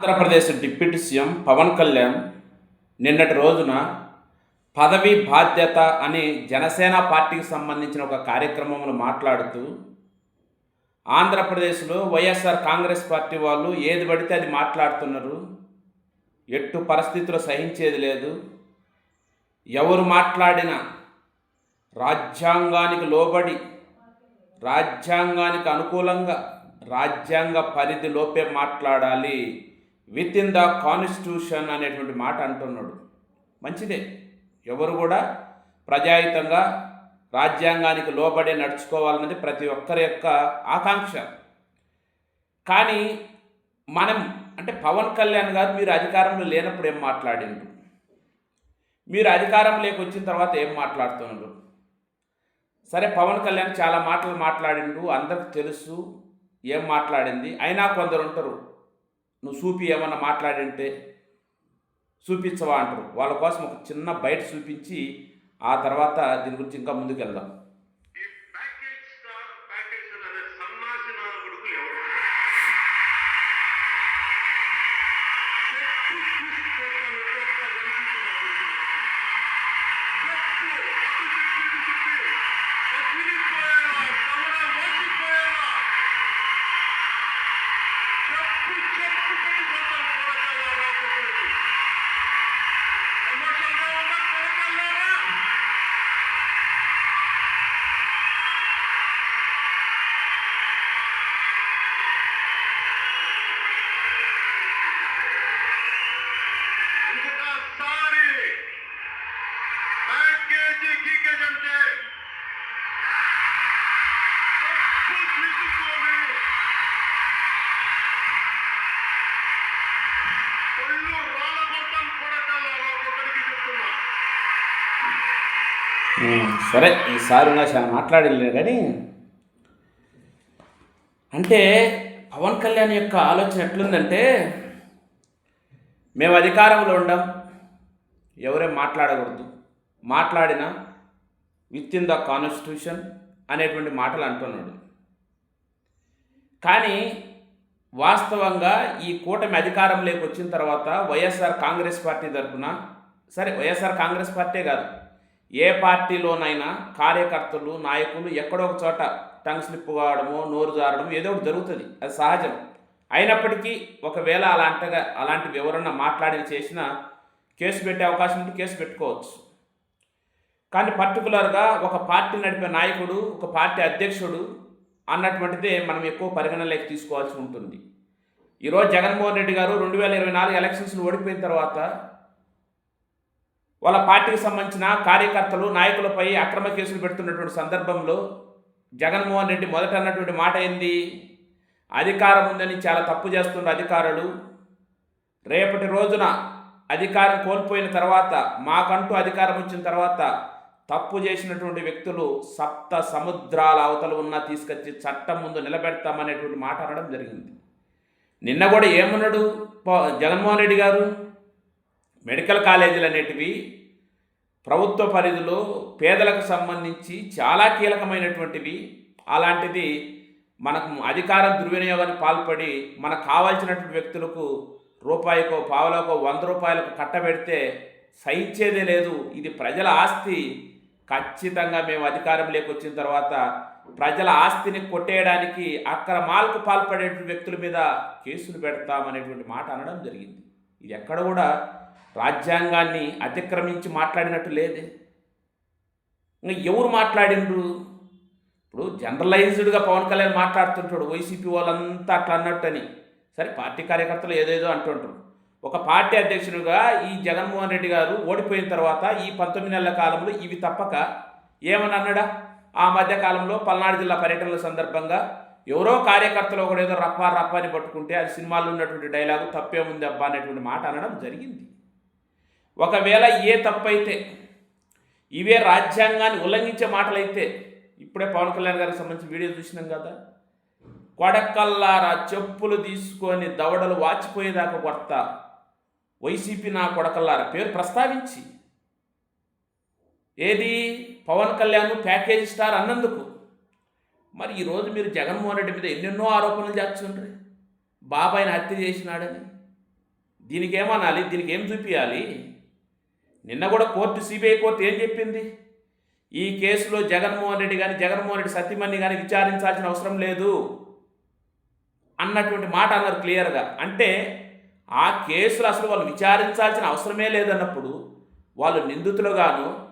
Andhra Pradesh deputy CM Pawan Kalyan నిన్నటి రోజున పదవి బాధ్యత అని జనసేన పార్టీకి సంబంధించిన ఒక కార్యక్రమంలో మాట్లాడుతూ ఆంధ్రప్రదేశ్లో వైఎస్ఆర్ కాంగ్రెస్ పార్టీ వాళ్ళు ఏది పడితే అది మాట్లాడుతున్నారు. ఎట్టు పరిస్థితులు సహించేది లేదు. ఎవరు మాట్లాడినా రాజ్యాంగానికి లోబడి రాజ్యాంగానికి అనుకూలంగా రాజ్యాంగ పరిధిలోపే మాట్లాడాలి. విత్ ఇన్ ద కాన్స్టిట్యూషన్ అనేటువంటి మాట అంటున్నాడు. మంచిదే. ఎవరు కూడా ప్రజాయుతంగా రాజ్యాంగానికి లోబడి నడుచుకోవాలన్నది ప్రతి ఒక్కరి యొక్క ఆకాంక్ష. కానీ మనం అంటే పవన్ కళ్యాణ్ గారు మీరు అధికారంలో లేనప్పుడు ఏం మాట్లాడిండ్రు? మీరు అధికారంలోకి వచ్చిన తర్వాత ఏం మాట్లాడుతున్నారు? సరే పవన్ కళ్యాణ్ చాలా మాటలు మాట్లాడిండు అందరికి తెలుసు ఏం మాట్లాడింది. అయినా కొందరు ఉంటారు నువ్వు చూపి ఏమన్నా మాట్లాడింటే చూపించవా అంటారు. వాళ్ళ కోసం ఒక చిన్న బయట చూపించి ఆ తర్వాత దీని గురించి ఇంకా ముందుకు వెళ్దాం ఈ ప్యాకేజ్ స్టార్ ప్యాకేజ్ అనే సన్నాసి నా కొడుకులు ఎవరు చెప్పు చూసుకోవటానికి ఒక్కొక్క వెలిగించిన చెప్పు అటు చెప్పి ఇటు చెప్పి పగిలిపోయేలా కవడ మోసిపోయేలా చెప్పు చెప్పు పడిపోతాం కొడకల్లారా ఒక్కొక్కరికి ఎమోషన్గా ఉందా కొడకల్లారా ఇంకొకసారి ప్యాకేజీ గీకేజ్ అంటే తప్పు తీసుకొని ఒళ్ళు రాళ్ళ కొట్టం కొడకల్లారా ఒక్కొక్కడికి చెప్తున్నా సరే ఈసారి ఇంకా చాలా మాట్లాడలే కానీ. అంటే పవన్ కళ్యాణ్ యొక్క ఆలోచన ఎట్లుందంటే మేము అధికారంలో ఉండం ఎవరే మాట్లాడకూడదు. మాట్లాడిన విత్ ఇన్ ద కాన్స్టిట్యూషన్ అనేటువంటి మాటలు అంటున్నాడు. కానీ వాస్తవంగా ఈ కూటమి అధికారంలోకి వచ్చిన తర్వాత వైఎస్ఆర్ కాంగ్రెస్ పార్టీ తరఫున సరే వైఎస్ఆర్ కాంగ్రెస్ పార్టీ కాదు. ఏ పార్టీలోనైనా కార్యకర్తలు నాయకులు ఎక్కడో ఒక చోట టంగ్ స్లిప్ కావడమో నోరు జారడం ఏదో ఒకటి జరుగుతుంది. అది సహజం. అయినప్పటికీ ఒకవేళ అలాంటిగా అలాంటి వివరణ మాట్లాడి చేసినా కేసు పెట్టే అవకాశం ఉంటే కేసు పెట్టుకోవచ్చు. కానీ పర్టికులర్గా ఒక పార్టీ నడిపే నాయకుడు ఒక పార్టీ అధ్యక్షుడు అన్నటువంటిదే మనం ఎక్కువ పరిగణనలోకి తీసుకోవాల్సి ఉంటుంది. ఈరోజు జగన్మోహన్ రెడ్డి గారు రెండు వేల ఇరవై నాలుగు ఎలక్షన్స్ను ఓడిపోయిన తర్వాత వాళ్ళ పార్టీకి సంబంధించిన కార్యకర్తలు నాయకులపై అక్రమ కేసులు పెడుతున్నటువంటి సందర్భంలో జగన్మోహన్ రెడ్డి మొదట అన్నటువంటి మాట ఏంది? అధికారం ఉందని చాలా తప్పు చేస్తున్న అధికారులు రేపటి రోజున అధికారం కోల్పోయిన తర్వాత మాకంటూ అధికారం వచ్చిన తర్వాత తప్పు చేసినటువంటి వ్యక్తులు సప్త సముద్రాల అవతల ఉన్నా తీసుకొచ్చి చట్టం ముందు నిలబెడతామనేటువంటి మాట అనడం జరిగింది. నిన్న కూడా ఏమన్నాడు? జగన్మోహన్ రెడ్డి గారు మెడికల్ కాలేజీలు అనేటివి ప్రభుత్వ పరిధిలో పేదలకు సంబంధించి చాలా కీలకమైనటువంటివి. అలాంటిది మనకు అధికారం దుర్వినియోగానికి పాల్పడి మనకు కావాల్సినటువంటి వ్యక్తులకు రూపాయికో పావులకో వంద రూపాయలకు కట్టబెడితే సహించేదే లేదు. ఇది ప్రజల ఆస్తి. ఖచ్చితంగా మేము అధికారంలోకి వచ్చిన తర్వాత ప్రజల ఆస్తిని కొట్టేయడానికి అక్రమాలకు పాల్పడే వ్యక్తుల మీద కేసులు పెడతామనేటువంటి మాట అనడం జరిగింది. ఇది ఎక్కడ కూడా రాజ్యాంగాన్ని అతిక్రమించి మాట్లాడినట్టు లేదే. ఇంకా ఎవరు మాట్లాడిండ్రు? ఇప్పుడు జనరలైజ్డ్గా పవన్ కళ్యాణ్ మాట్లాడుతుంటాడు వైసీపీ వాళ్ళంతా అట్లా అన్నట్టు అని సరే పార్టీ కార్యకర్తలు ఏదేదో అంటుంటారు ఒక పార్టీ అధ్యక్షుడిగా ఈ జగన్మోహన్ రెడ్డి గారు ఓడిపోయిన తర్వాత ఈ పంతొమ్మిది నెలల కాలంలో ఇవి తప్పక ఏమని అన్నాడా? ఆ మధ్య కాలంలో పల్నాడు జిల్లా పర్యటనల సందర్భంగా ఎవరో కార్యకర్తలు ఒకడేదో రప్పా రప్పా అని పట్టుకుంటే అది సినిమాల్లో ఉన్నటువంటి డైలాగు తప్పే ఉంది అబ్బా అనేటువంటి మాట అనడం జరిగింది. ఒకవేళ ఏ తప్పైతే ఇవే రాజ్యాంగాన్ని ఉల్లంఘించే మాటలైతే ఇప్పుడే పవన్ కళ్యాణ్ గారికి సంబంధించి వీడియో చూసినాం కదా కొడకల్లారా చెప్పులు తీసుకొని దవడలు వాచిపోయేదాకా కొడతా. వైసీపీ నా కొడకల్లార? పేరు ప్రస్తావించి. ఏది? పవన్ కళ్యాణ్ ప్యాకేజ్ స్టార్ అన్నందుకు. మరి ఈరోజు మీరు జగన్మోహన్ రెడ్డి మీద ఎన్నెన్నో ఆరోపణలు చేస్తుండ్రి. బాబాయిని హత్య చేసినాడని. దీనికి ఏమనాలి దీనికి ఏం చూపించాలి నిన్న కూడా కోర్టు సిబిఐ కోర్టు ఏం చెప్పింది? ఈ కేసులో జగన్మోహన్ రెడ్డి కానీ జగన్మోహన్ రెడ్డి సత్యమణి కానీ విచారించాల్సిన అవసరం లేదు. అన్నటువంటి మాట అన్నారు క్లియర్గా. అంటే ఆ కేసులు అసలు వాళ్ళు విచారించాల్సిన అవసరమే లేదన్నప్పుడు వాళ్ళు నిందితులుగాను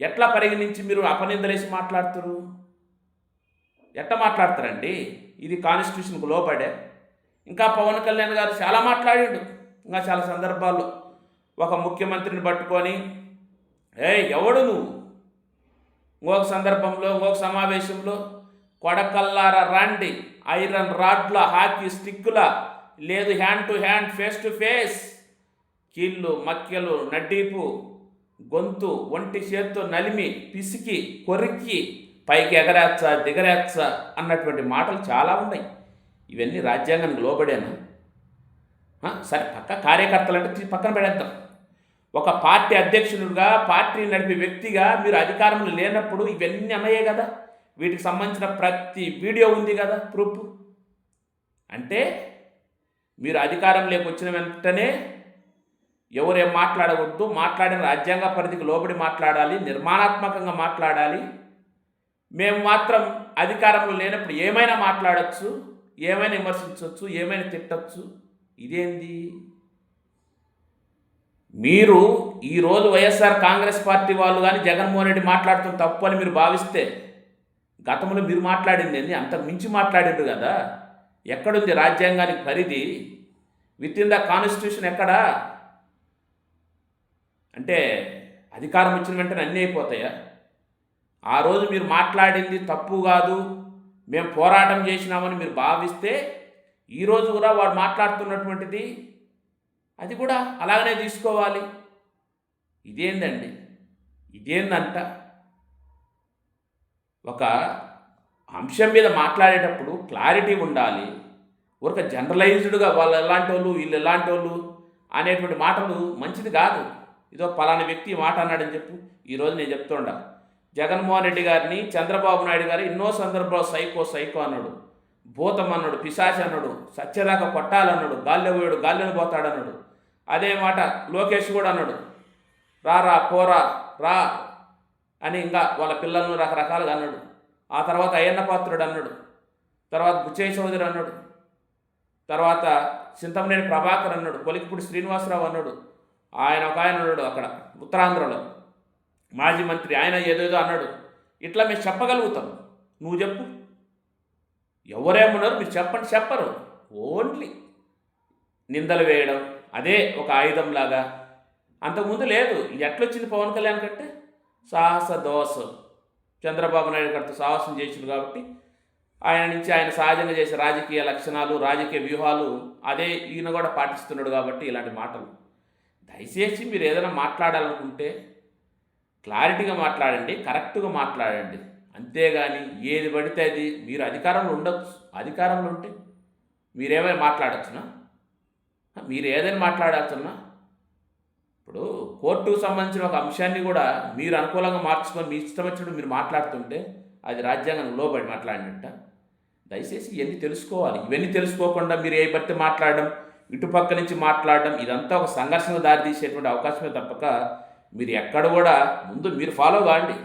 ఎట్లా పరిగణించి మీరు అపనిందలేసి మాట్లాడుతారు? ఎట్లా మాట్లాడతారండి? ఇది కాన్స్టిట్యూషన్కు లోపడే ఇంకా పవన్ కళ్యాణ్ గారు చాలా మాట్లాడాడు. ఇంకా చాలా సందర్భాల్లో ఒక ముఖ్యమంత్రిని పట్టుకొని ఏ ఎవడు నువ్వు? ఇంకొక సందర్భంలో ఇంకొక సమావేశంలో కొడకల్లార రాండి. ఐరన్ రాడ్ల హాకీ స్టిక్కుల లేదు hand to hand face to face. కీళ్ళు మక్కెలు నడ్డీపు గొంతు ఒంటి చేత్తో నలిమి పిసికి కొరికి పైకి ఎగరేచ్చా దిగరేచ్చా అన్నటువంటి మాటలు చాలా ఉన్నాయి. ఇవన్నీ రాజ్యాంగానికి లోబడేనా? సరే పక్క కార్యకర్తలు అంటే పక్కన పెడేద్దాం. ఒక పార్టీ అధ్యక్షుడిగా పార్టీ నడిపే వ్యక్తిగా మీరు అధికారంలో లేనప్పుడు ఇవన్నీ అన్నయ్యే కదా? వీటికి సంబంధించిన ప్రతి వీడియో ఉంది కదా ప్రూఫ్? అంటే మీరు అధికారంలోకి వచ్చిన వెంటనే ఎవరేం మాట్లాడవద్దు. మాట్లాడిన రాజ్యాంగ పరిధికి లోబడి మాట్లాడాలి. నిర్మాణాత్మకంగా మాట్లాడాలి. మేము మాత్రం అధికారంలో లేనప్పుడు ఏమైనా మాట్లాడచ్చు ఏమైనా విమర్శించవచ్చు ఏమైనా తిట్టచ్చు. ఇదేంది? మీరు ఈరోజు వైఎస్ఆర్ కాంగ్రెస్ పార్టీ వాళ్ళు కానీ జగన్మోహన్ రెడ్డి మాట్లాడుతున్న తప్పు అని మీరు భావిస్తే గతంలో మీరు మాట్లాడింది ఏంది? అంతకు మించి మాట్లాడారు కదా. ఎక్కడుంది రాజ్యాంగానికి పరిధి? విత్ ఇన్ ద కాన్స్టిట్యూషన్ ఎక్కడా? అంటే అధికారం వచ్చిన వెంటనే అన్నీ అయిపోతాయా? ఆ రోజు మీరు మాట్లాడింది తప్పు కాదు మేము పోరాటం చేసినామని మీరు భావిస్తే ఈరోజు కూడా వాడు మాట్లాడుతున్నటువంటిది అది కూడా అలాగనే తీసుకోవాలి. ఇదేందండి? ఇదేందంట? ఒక అంశం మీద మాట్లాడేటప్పుడు క్లారిటీ ఉండాలి. ఒక జనరలైజ్డ్గా వాళ్ళు ఎలాంటి వాళ్ళు వీళ్ళు ఎలాంటి వాళ్ళు అనేటువంటి మాటలు మంచిది కాదు. ఇదో పలానా వ్యక్తి మాట అన్నాడని చెప్పు. ఈరోజు నేను చెప్తుండా జగన్మోహన్ రెడ్డి గారిని చంద్రబాబు నాయుడు గారు ఎన్నో సందర్భాల్లో సైకో సైకో అన్నాడు. భూతం అన్నాడు పిశాచి అన్నాడు సత్యదాకా కొట్టాలన్నాడు గాల్లో పోయాడు గాల్లోని పోతాడన్నాడు. అదే మాట లోకేష్ కూడా అన్నాడు. రా రా పోరా రా అని ఇంకా వాళ్ళ పిల్లలను రకరకాలుగా అన్నాడు. ఆ తర్వాత అయ్యన్న పాత్రుడు అన్నాడు. తర్వాత బుచ్చయ్య చౌదరి అన్నాడు. తర్వాత చింతమనేని ప్రభాకర్ అన్నాడు. కొలికిపూడి శ్రీనివాసరావు అన్నాడు. ఆయన ఒక ఆయన ఉన్నాడు అక్కడ ఉత్తరాంధ్రలో. మాజీ మంత్రి ఆయన ఏదేదో అన్నాడు. ఇట్లా మేము చెప్పగలుగుతాం. నువ్వు చెప్పు. ఎవరేమన్నారు మీరు చెప్పండి చెప్పరు. ఓన్లీ నిందలు వేయడం అదే ఒక ఆయుధంలాగా. అంతకుముందు లేదు. ఇది ఎట్లొచ్చింది పవన్ కళ్యాణ్ కంటే? సాహస దోశ చంద్రబాబు నాయుడు గారితో సాహసం చేసిండు కాబట్టి ఆయన నుంచి ఆయన సహజంగా చేసే రాజకీయ లక్షణాలు రాజకీయ వ్యూహాలు అదే ఈయన కూడా పాటిస్తున్నాడు కాబట్టి ఇలాంటి మాటలు. దయచేసి మీరు ఏదైనా మాట్లాడాలనుకుంటే క్లారిటీగా మాట్లాడండి కరెక్ట్గా మాట్లాడండి. అంతేగాని ఏది పడితే అది మీరు అధికారంలో ఉండొచ్చు అధికారంలో ఉంటే మీరేమైనా మాట్లాడచ్చునా? మీరు ఏదైనా మాట్లాడాల్సిన ఇప్పుడు కోర్టుకు సంబంధించిన ఒక అంశాన్ని కూడా మీరు అనుకూలంగా మార్చుకొని మీ ఇష్టం వచ్చినట్టు మీరు మాట్లాడుతుంటే అది రాజ్యాంగం లోబడి మాట్లాడినట్ట. దయచేసి ఇవన్నీ తెలుసుకోవాలి. ఇవన్నీ తెలుసుకోకుండా మీరు ఏ బట్టి మాట్లాడడం ఇటుపక్క నుంచి మాట్లాడడం ఇదంతా ఒక సంఘర్షణ దారితీసేటువంటి అవకాశమే తప్పక మీరు ఎక్కడ కూడా ముందు మీరు ఫాలో కాండి.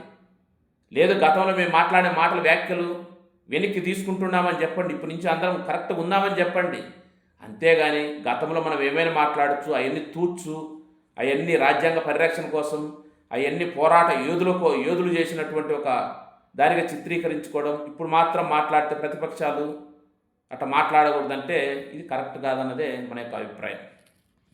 లేదు గతంలో మేము మాట్లాడే మాటల వ్యాఖ్యలు వెనక్కి తీసుకుంటున్నామని చెప్పండి. ఇప్పటి నుంచి అందరం కరెక్ట్గా ఉన్నామని చెప్పండి. అంతేగాని గతంలో మనం ఏమైనా మాట్లాడచ్చు అవన్నీ తూర్చు అవన్నీ రాజ్యాంగ పరిరక్షణ కోసం అవన్నీ పోరాట యోధులకు యోధులు చేసినటువంటి ఒక దానిగా చిత్రీకరించుకోవడం ఇప్పుడు మాత్రం మాట్లాడితే ప్రతిపక్షాలు అట్లా మాట్లాడకూడదంటే ఇది కరెక్ట్ కాదన్నదే మన యొక్క అభిప్రాయం.